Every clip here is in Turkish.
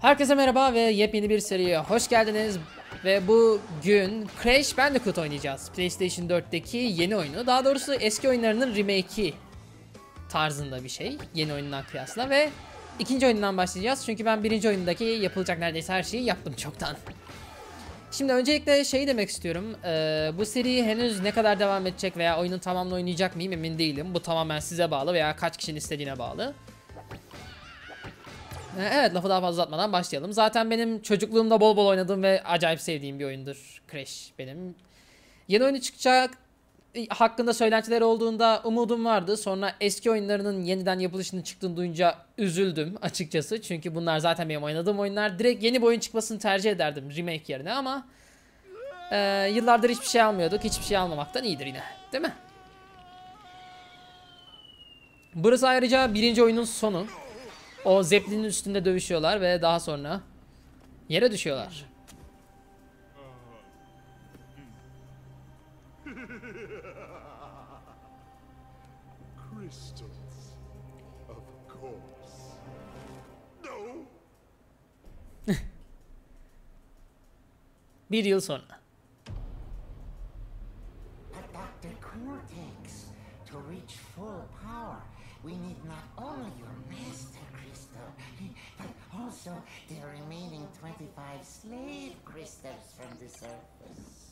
Herkese merhaba ve yepyeni bir seriye hoş geldiniz. Ve bugün Crash Bandicoot oynayacağız. PlayStation 4'teki yeni oyunu. Daha doğrusu eski oyunlarının remake'i tarzında bir şey. Yeni oyundan kıyasla ve ikinci oyundan başlayacağız. Çünkü ben birinci oyundaki yapılacak neredeyse her şeyi yaptım çoktan. Şimdi öncelikle şey demek istiyorum. Ee, bu seri henüz ne kadar devam edecek veya oyunun tamamını oynayacak mıyım emin değilim. Bu tamamen size bağlı veya kaç kişinin istediğine bağlı. Ee, Evet lafı daha fazla uzatmadan başlayalım. Zaten benim çocukluğumda bol bol oynadığım ve acayip sevdiğim bir oyundur Crash benim. Yeni oyunu çıkacak e, hakkında söylentiler olduğunda umudum vardı. Sonra eski oyunlarının yeniden yapılışının çıktığını duyunca üzüldüm açıkçası. Çünkü bunlar zaten benim oynadığım oyunlar. Direkt yeni bir oyun çıkmasını tercih ederdim remake yerine ama e, yıllardır hiçbir şey almıyorduk. Hiçbir şey almamaktan iyidir yine. Değil mi? Burası ayrıca birinci oyunun sonu. O zeplinin üstünde dövüşüyorlar ve daha sonra yere düşüyorlar. Bir yıl sonra. To reach full power, we need not only your but also the remaining 25 slave crystals from the surface.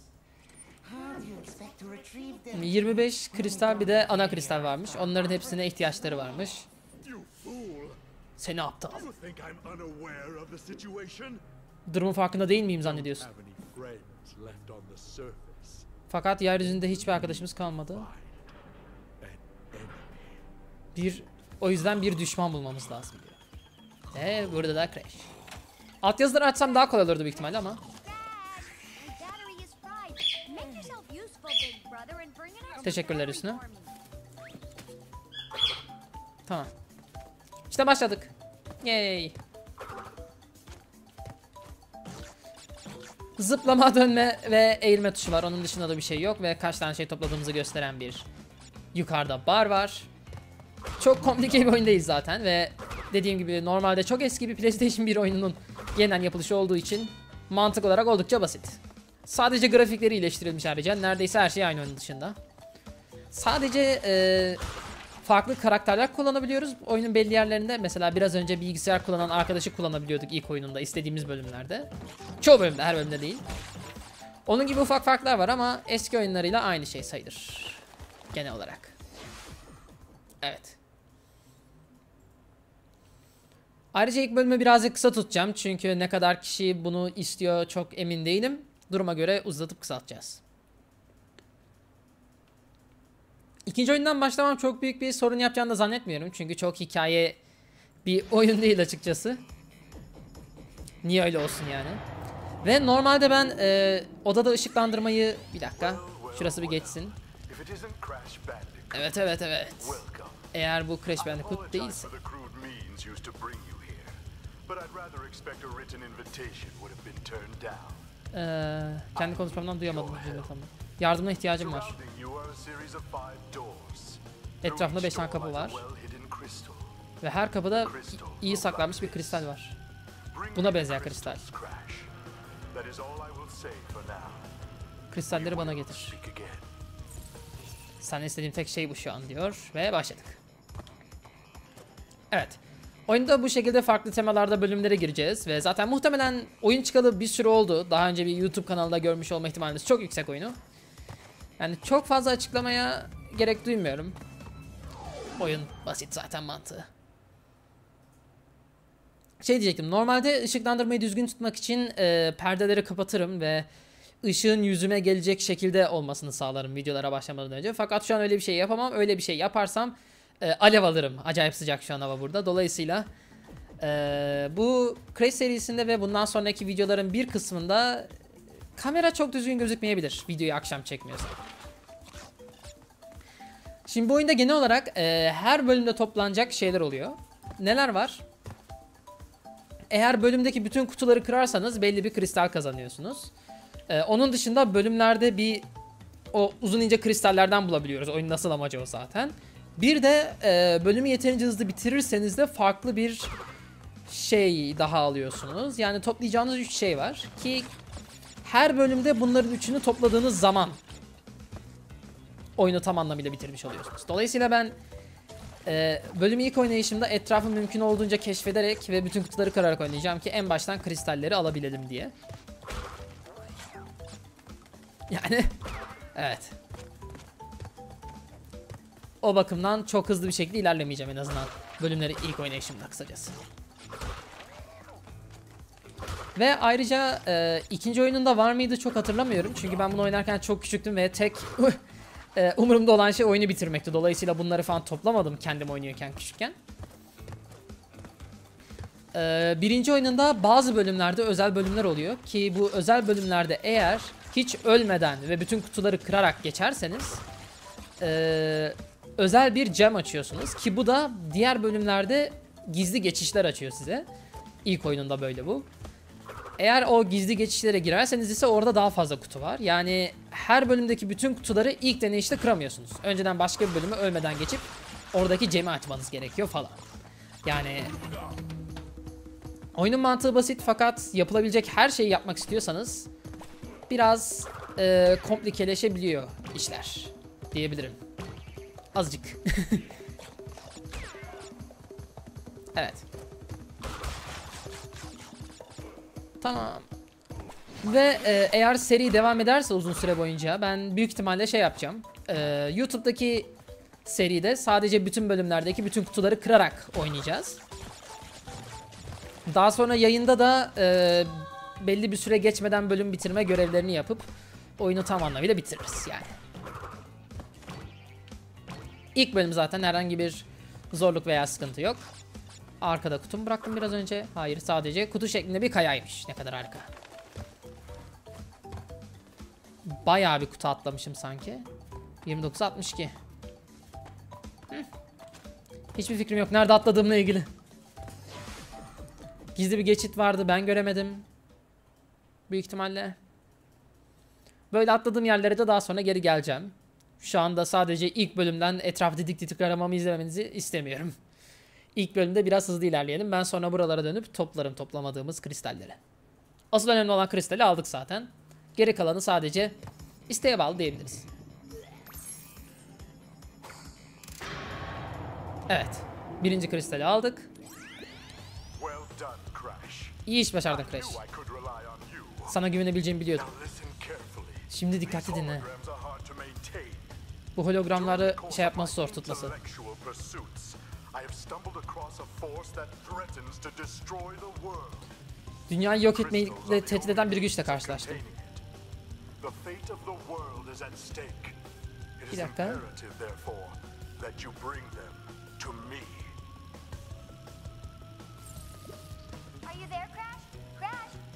How do you expect to retrieve them? 25 kristal bir de ana kristal varmış. Onların hepsine ihtiyaçları varmış. You fool! Seni aptal. You think I'm unaware of the situation? Durumun farkında değil miyim zannediyorsun? Fakat yeryüzünde hiçbir arkadaşımız kalmadı. Bir o yüzden bir düşman bulmamız lazım diyor. Ve burada da Crash. Alt yazıları açsam daha kolay olurdu büyük ihtimalle ama. Teşekkürler me. Tamam. İşte başladık. Yay. Zıplama, dönme ve eğilme tuşu var. Onun dışında da bir şey yok ve kaç tane şey topladığımızı gösteren bir yukarıda bar var. Çok komplike bir oyun değil zaten ve dediğim gibi normalde çok eski bir PlayStation 1 oyununun yeniden yapılışı olduğu için mantık olarak oldukça basit. Sadece grafikleri iyileştirilmiş ayrıca. Neredeyse her şey aynı oyunun dışında. Sadece eee farklı karakterler kullanabiliyoruz. Oyunun belli yerlerinde mesela biraz önce bilgisayar kullanan arkadaşı kullanabiliyorduk ilk oyununda istediğimiz bölümlerde. Çoğu bölümde her bölümde değil. Onun gibi ufak farklar var ama eski oyunlarıyla aynı şey sayılır. Genel olarak. Evet. Ayrıca ilk bölümü birazcık kısa tutacağım. Çünkü ne kadar kişi bunu istiyor çok emin değilim. Duruma göre uzatıp kısaltacağız. İkinci oyundan başlamam çok büyük bir sorun yapacağını da zannetmiyorum. Çünkü çok hikaye bir oyun değil açıkçası. Niye öyle olsun yani? Ve normalde ben e, odada ışıklandırmayı... Bir dakika. Şurası bir geçsin. Evet evet evet. Eğer bu Crash Bandicoot değilse. But I'd rather expect a written invitation would have been turned down. Ee, kendi konuşmamdan duyamadım. cümle tamam. Yardımına ihtiyacım var. Etrafında beş tane kapı var. Ve her kapıda iyi saklanmış bir kristal var. Buna benzeyen kristal. Kristalleri bana getir. Sen istediğim tek şey bu şu an diyor ve başladık. Evet. Oyunda bu şekilde farklı temalarda bölümlere gireceğiz ve zaten muhtemelen oyun çıkalı bir süre oldu. Daha önce bir YouTube kanalında görmüş olma ihtimaliniz çok yüksek oyunu. Yani çok fazla açıklamaya gerek duymuyorum. Oyun basit zaten mantığı. Şey diyecektim. Normalde ışıklandırmayı düzgün tutmak için e, perdeleri kapatırım ve ışığın yüzüme gelecek şekilde olmasını sağlarım videolara başlamadan önce. Fakat şu an öyle bir şey yapamam. Öyle bir şey yaparsam e, alev alırım. Acayip sıcak şu an hava burada. Dolayısıyla e, bu Crash serisinde ve bundan sonraki videoların bir kısmında kamera çok düzgün gözükmeyebilir. Videoyu akşam çekmiyorsam. Şimdi bu oyunda genel olarak e, her bölümde toplanacak şeyler oluyor. Neler var? Eğer bölümdeki bütün kutuları kırarsanız belli bir kristal kazanıyorsunuz. Ee, onun dışında bölümlerde bir o uzun ince kristallerden bulabiliyoruz. Oyunun nasıl amacı o zaten. Bir de e, bölümü yeterince hızlı bitirirseniz de farklı bir şey daha alıyorsunuz. Yani toplayacağınız 3 şey var ki her bölümde bunların üçünü topladığınız zaman oyunu tam anlamıyla bitirmiş oluyorsunuz. Dolayısıyla ben e, bölümü ilk oynayışımda etrafı mümkün olduğunca keşfederek ve bütün kutuları kırarak oynayacağım ki en baştan kristalleri alabilelim diye. Yani evet. O bakımdan çok hızlı bir şekilde ilerlemeyeceğim en azından bölümleri ilk oynayışımda kısacası. Ve ayrıca e, ikinci oyununda var mıydı çok hatırlamıyorum. Çünkü ben bunu oynarken çok küçüktüm ve tek e, umurumda olan şey oyunu bitirmekti. Dolayısıyla bunları falan toplamadım kendim oynuyorken küçükken. E, birinci oyununda bazı bölümlerde özel bölümler oluyor. Ki bu özel bölümlerde eğer hiç ölmeden ve bütün kutuları kırarak geçerseniz e, özel bir gem açıyorsunuz. Ki bu da diğer bölümlerde gizli geçişler açıyor size. İlk oyununda böyle bu. Eğer o gizli geçişlere girerseniz ise orada daha fazla kutu var. Yani her bölümdeki bütün kutuları ilk deneyişte kıramıyorsunuz. Önceden başka bir bölümü ölmeden geçip oradaki cemi açmanız gerekiyor falan. Yani oyunun mantığı basit fakat yapılabilecek her şeyi yapmak istiyorsanız biraz e, komplikeleşebiliyor işler diyebilirim. Azıcık. evet. Tamam. Ve e, eğer seri devam ederse uzun süre boyunca ben büyük ihtimalle şey yapacağım. E, YouTube'daki seride sadece bütün bölümlerdeki bütün kutuları kırarak oynayacağız. Daha sonra yayında da e, belli bir süre geçmeden bölüm bitirme görevlerini yapıp oyunu tam anlamıyla bitiririz yani. İlk bölüm zaten herhangi bir zorluk veya sıkıntı yok. Arkada kutumu bıraktım biraz önce. Hayır sadece kutu şeklinde bir kayaymış. Ne kadar harika. Bayağı bir kutu atlamışım sanki. 29.62. Hı. Hiçbir fikrim yok nerede atladığımla ilgili. Gizli bir geçit vardı ben göremedim. Büyük ihtimalle. Böyle atladığım yerlere de daha sonra geri geleceğim. Şu anda sadece ilk bölümden etraf didik didik aramamı izlemenizi istemiyorum. İlk bölümde biraz hızlı ilerleyelim. Ben sonra buralara dönüp toplarım toplamadığımız kristalleri. Asıl önemli olan kristali aldık zaten. Geri kalanı sadece isteğe bağlı diyebiliriz. Evet. Birinci kristali aldık. İyi iş başardın Crash. Sana güvenebileceğimi biliyordum. Şimdi dikkatli dinle. Bu hologramları şey yapması zor tutması. Dünyayı yok etmeyle tehdit eden bir güçle karşılaştım. Bir dakika.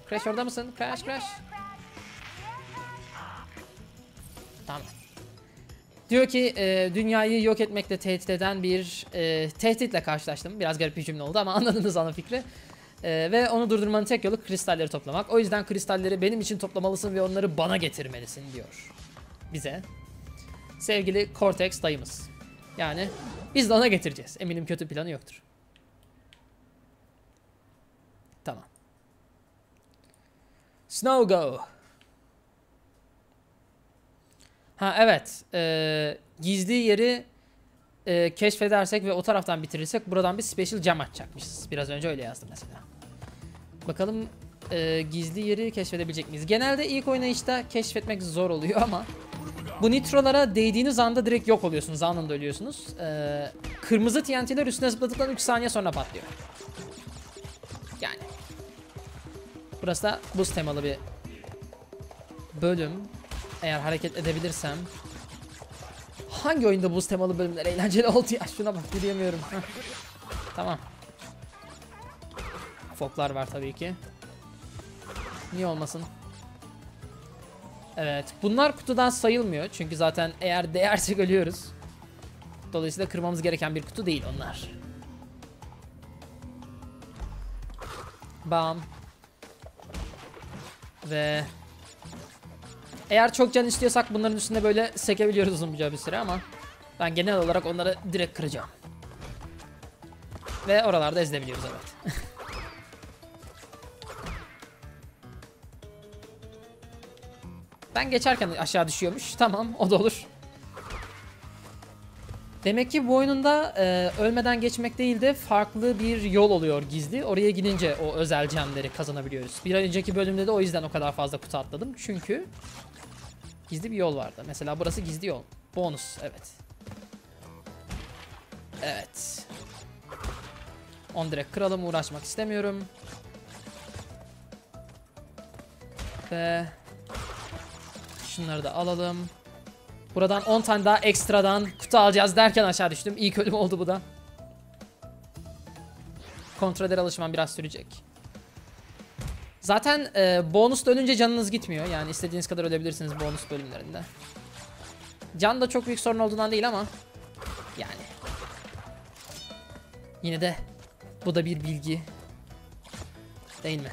Crash? Orada mısın? Crash Crash? Tamam. Diyor ki e, dünyayı yok etmekle tehdit eden bir e, tehditle karşılaştım. Biraz garip bir cümle oldu ama anladınız ana fikri. E, ve onu durdurmanın tek yolu kristalleri toplamak. O yüzden kristalleri benim için toplamalısın ve onları bana getirmelisin diyor. Bize. Sevgili Cortex dayımız. Yani biz de ona getireceğiz. Eminim kötü planı yoktur. Tamam. Snow Go. Ha evet. Ee, gizli yeri e, keşfedersek ve o taraftan bitirirsek buradan bir special cam açacakmışız. Biraz önce öyle yazdım mesela. Bakalım e, gizli yeri keşfedebilecek miyiz? Genelde ilk oynayışta keşfetmek zor oluyor ama bu nitrolara değdiğiniz anda direkt yok oluyorsunuz. Anında ölüyorsunuz. Ee, kırmızı TNT'ler üstüne zıpladıktan 3 saniye sonra patlıyor. Yani. Burası da buz temalı bir bölüm. Eğer hareket edebilirsem. Hangi oyunda buz temalı bölümler eğlenceli oldu ya? Şuna bak yürüyemiyorum. Tamam. Foklar var tabii ki. Niye olmasın? Evet. Bunlar kutudan sayılmıyor. Çünkü zaten eğer değersek ölüyoruz. Dolayısıyla kırmamız gereken bir kutu değil onlar. Bam. Ve eğer çok can istiyorsak bunların üstünde böyle sekebiliyoruz uzunca bir süre ama ben genel olarak onları direkt kıracağım. Ve oralarda ezilebiliyoruz evet. ben geçerken aşağı düşüyormuş. Tamam o da olur. Demek ki bu oyununda e, ölmeden geçmek değil de farklı bir yol oluyor gizli. Oraya gidince o özel gemleri kazanabiliyoruz. Bir önceki bölümde de o yüzden o kadar fazla kutu atladım. Çünkü gizli bir yol vardı. Mesela burası gizli yol. Bonus evet. Evet. On direkt kıralım uğraşmak istemiyorum. Ve şunları da alalım. Buradan 10 tane daha ekstradan kutu alacağız derken aşağı düştüm. İlk ölüm oldu bu da. Kontrollere alışmam biraz sürecek. Zaten e, bonusla ölünce canınız gitmiyor. Yani istediğiniz kadar ölebilirsiniz bonus bölümlerinde. Can da çok büyük sorun olduğundan değil ama yani. Yine de bu da bir bilgi. Değil mi?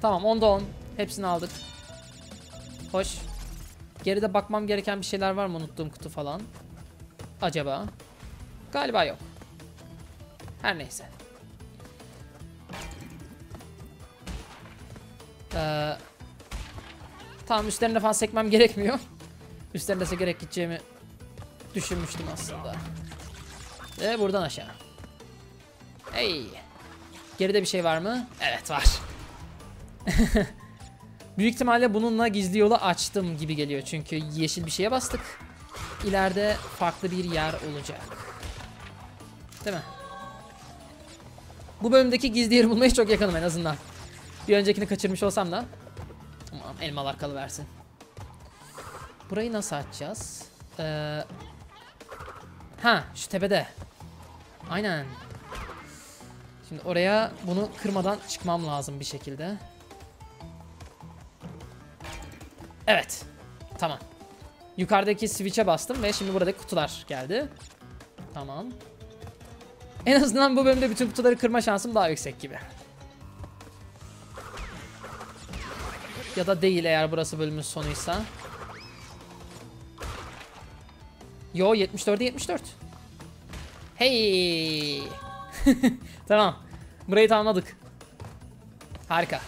Tamam 10'da 10. Hepsini aldık. Hoş. Geride bakmam gereken bir şeyler var mı unuttuğum kutu falan? Acaba? Galiba yok. Her neyse. Ee, tamam üstlerine falan sekmem gerekmiyor. Üstlerine sekerek gideceğimi düşünmüştüm aslında. Ve buradan aşağı. Hey. Geride bir şey var mı? Evet var. Büyük ihtimalle bununla gizli yolu açtım gibi geliyor. Çünkü yeşil bir şeye bastık. İleride farklı bir yer olacak. Değil mi? Bu bölümdeki gizli yeri bulmaya çok yakınım en azından. Bir öncekini kaçırmış olsam da. Aman elmalar kalıversin. Burayı nasıl açacağız? Ee, ha şu tepede. Aynen. Şimdi oraya bunu kırmadan çıkmam lazım bir şekilde. Evet. Tamam. Yukarıdaki switch'e bastım ve şimdi buradaki kutular geldi. Tamam. En azından bu bölümde bütün kutuları kırma şansım daha yüksek gibi. Ya da değil eğer burası bölümün sonuysa. Yo 74'e 74. Hey. tamam. Burayı tamamladık. Harika.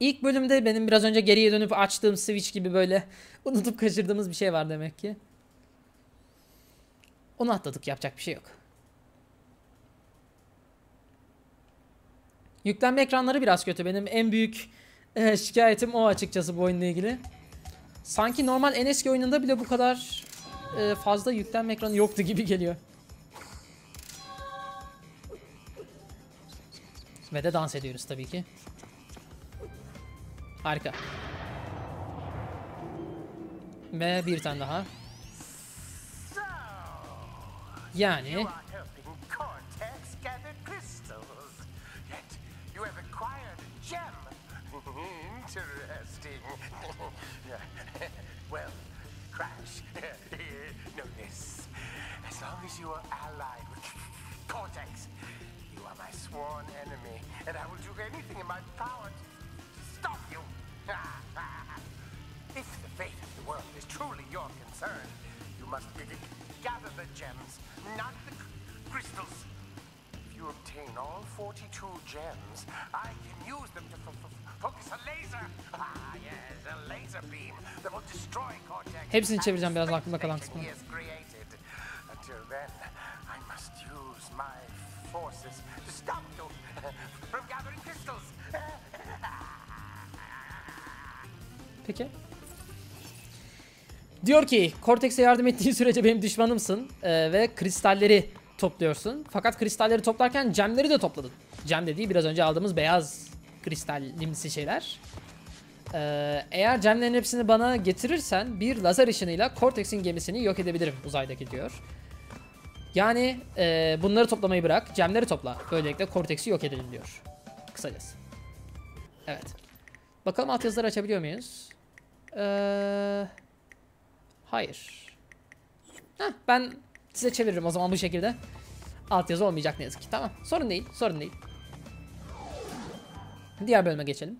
İlk bölümde benim biraz önce geriye dönüp açtığım switch gibi böyle unutup kaçırdığımız bir şey var demek ki. Onu atladık yapacak bir şey yok. Yüklenme ekranları biraz kötü. Benim en büyük e, şikayetim o açıkçası bu oyunla ilgili. Sanki normal en eski oyununda bile bu kadar e, fazla yüklenme ekranı yoktu gibi geliyor. Ve de dans ediyoruz tabii ki. Harika. Ve bir tane daha. Yani Interesting. well, Crash, know this. As long as you are allied with Cortex, you are my sworn enemy, and I will do anything in my power to stop you. if the fate of the world is truly your concern, you must gather the gems, not the crystals. If you obtain all 42 gems, I can use Hepsini çevireceğim biraz aklımda kalan kısmını. Peki. Diyor ki Cortex'e yardım ettiğin sürece benim düşmanımsın ee, ve kristalleri topluyorsun. Fakat kristalleri toplarken gemleri de topladın. Gem dediği biraz önce aldığımız beyaz kristallimsi şeyler. Ee, eğer gemlerin hepsini bana getirirsen bir lazer ışınıyla Cortex'in gemisini yok edebilirim uzaydaki diyor. Yani e, bunları toplamayı bırak, gemleri topla. Böylelikle Cortex'i yok edelim diyor. Kısacası. Evet. Bakalım altyazıları açabiliyor muyuz? Ee, hayır. Heh, ben size çeviririm o zaman bu şekilde. Altyazı olmayacak ne yazık ki. Tamam. Sorun değil. Sorun değil. Diğer bölüme geçelim.